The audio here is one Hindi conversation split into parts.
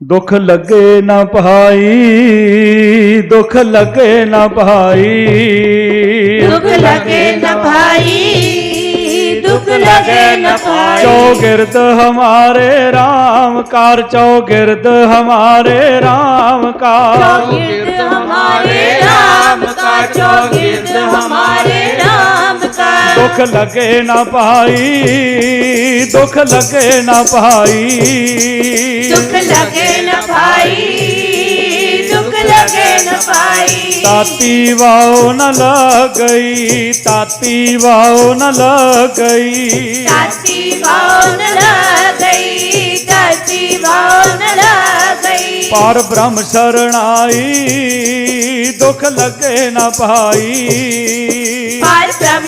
दुख लगे ना भाई दुख लगे ना भाई। दुख लगे ना भाई दुख लगे ना भाई। चौगिर्द हमारे राम कार चौगिर्द हमारे राम कार। हमारे राम का चौगिर्द हमारे राम का दुख लगे ना भाई दुख लगे न भाई। दुख लगे न भाई दुख लगे न भाई। ताती वाओ न लग गई ताती वाओ न लग गई। ताती वाओ न लग गई ताती वाओ न लग गई। पर ब्रह्म शरणाई दुख लगे न भाई। पर ब्रह्म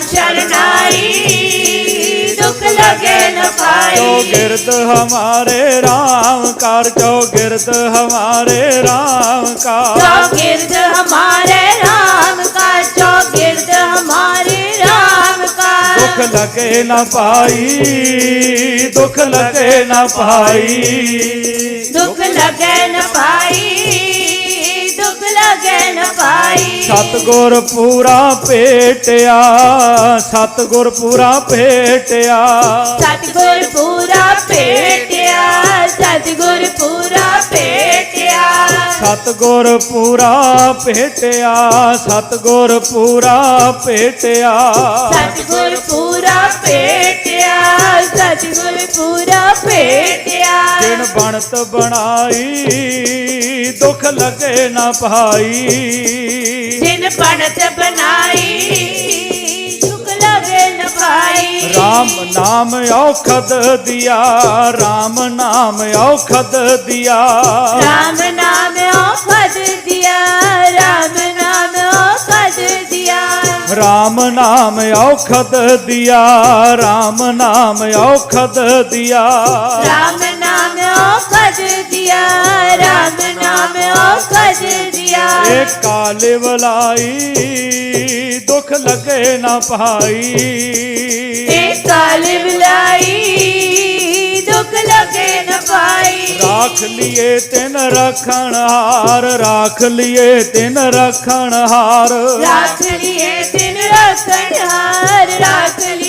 चौगिर्द हमारे राम कार चौगिर्द हमारे राम का चौगिर्द हमारे राम का चौगिर्द हमारे राम का दुख लगे न पाई दुख लगे न पाई। दुख लगे न पाई। ਪਾਈ ਸਤਗੁਰ ਪੂਰਾ ਭੇਟਿਆ ਸਤਗੁਰ ਪੂਰਾ ਭੇਟਿਆ। ਸਤਗੁਰ ਪੂਰਾ ਭੇਟਿਆ ਸਤਗੁਰ ਪੂਰਾ ਭੇਟਿਆ। ਸਤਗੁਰ ਪੂਰਾ ਭੇਟਿਆ ਸਤਗੁਰ ਪੂਰਾ ਭੇਟਿਆ। ਸਤਗੁਰ ਪੂਰਾ ਭੇਟਿਆ ਸਤਗੁਰ ਪੂਰਾ ਭੇਟਿਆ। ਜਿਣ ਬਣਤ ਬਣਾਈ ਦੁੱਖ ਲਗੇ ਨਾ ਭਾਈ। ਜਿਨ ਪੜਤ ਬਨਾਈ ਦੁੱਖ ਲਗੇ ਨਾ ਭਾਈ। RAM ਨਾਮ ਔਖਦ ਦਿਆ RAM ਨਾਮ ਔਖਦ ਦਿਆ। RAM ਨਾਮ ਔਖਦ ਦਿਆ RAM ਨਾਮ ਔਖਦ ਦਿਆ। RAM ਨਾਮ ਔਖਦ ਦਿਆ RAM ਨਾਮ ਔਖਦ ਦਿਆ। RAM ਨਾਮ ਔਖਦ ਦਿਆ RAM ਨਾਮ ਜਗ ਜੀਆ ਏ ਕਾਲ ਵਲਾਈ ਦੁੱਖ ਲਗੇ ਨਾ ਭਾਈ। ਏ ਕਾਲ ਵਲਾਈ ਦੁੱਖ ਲਗੇ ਨਾ ਭਾਈ। ਰਾਖ ਲਿਏ ਤਿਨ ਰਖਣ ਹਾਰ ਰਾਖ ਲਿਏ ਤਿਨ ਰਖਣ ਹਾਰ। ਰਾਖ ਲਿਏ ਤਿਨ ਰਖਣ ਹਾਰ ਰਾਖ ਲਿਏ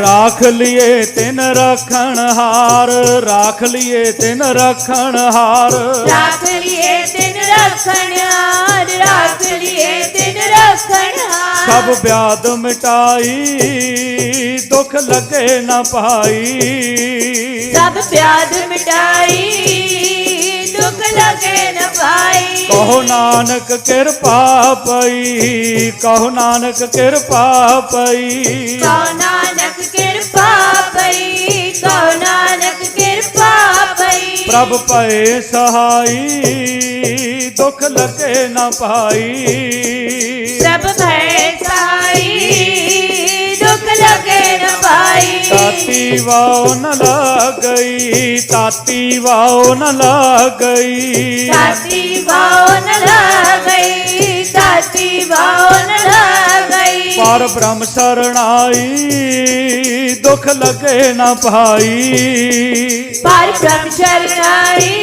ਰਾਖ ਲਿਏ ਤਿਨ ਰੱਖਣ ਹਾਰ ਰਾਖ ਲਿਏ ਤਿਨ ਰੱਖਣ ਹਾਰ ਰਾਖ ਲਿਏ ਤਿਨ ਰੱਖਣ ਹਾਰ ਰਾਖ ਲਿਏ ਤਿਨ ਰੱਖਣ ਹਾਰ ਸਭ ਬਿਆਦ ਮਿਟਾਈ ਦੁੱਖ ਲੱਗੇ ਨਾ ਪਾਈ ਸਭ ਪਿਆਦ ਮਿਟਾਈ ਕੇ ਨ ਪਾਈ ਕਹੋ ਨਾਨਕ ਕਿਰਪਾ ਪਈ ਕਹੋ ਨਾਨਕ ਕਿਰਪਾ ਪਈ। ਕਹੋ ਨਾਨਕ ਕਿਰਪਾ ਪਈ ਕਹੋ ਨਾਨਕ ਕਿਰਪਾ ਪਈ। ਪ੍ਰਭ ਪਏ ਸਹਾਈ ਦੁੱਖ ਲਗੇ ਨ ਪਾਈ। ਪ੍ਰਭ ਭੈ ਸਹਾਈ ताती वाओ न लागई गई ताती वाओ न गई ताती वाओ न ताती वाओ न पर ब्रह्म शरण आई दुख लगे न पाई पर ब्रह्म शरणाई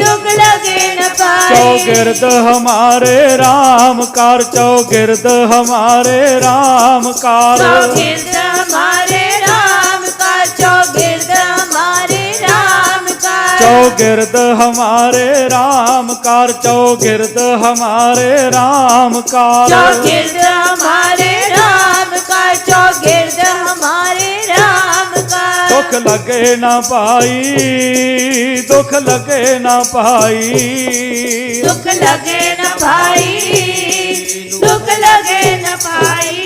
दुख लगे चौगिर्द हमारे राम कार चौगिर्द हमारे राम कार। चौगिर्द हमारे राम का चौगिर्द हमारे राम का। चौगिर्द हमारे राम का चौगिर्द हमारे राम का। चौगिर्द हमारे राम का चौगिर्द हमारे राम दुख लगे ना पाई दुख लगे ना पाई। दुख लगे ना भाई दुख लगे न पाई।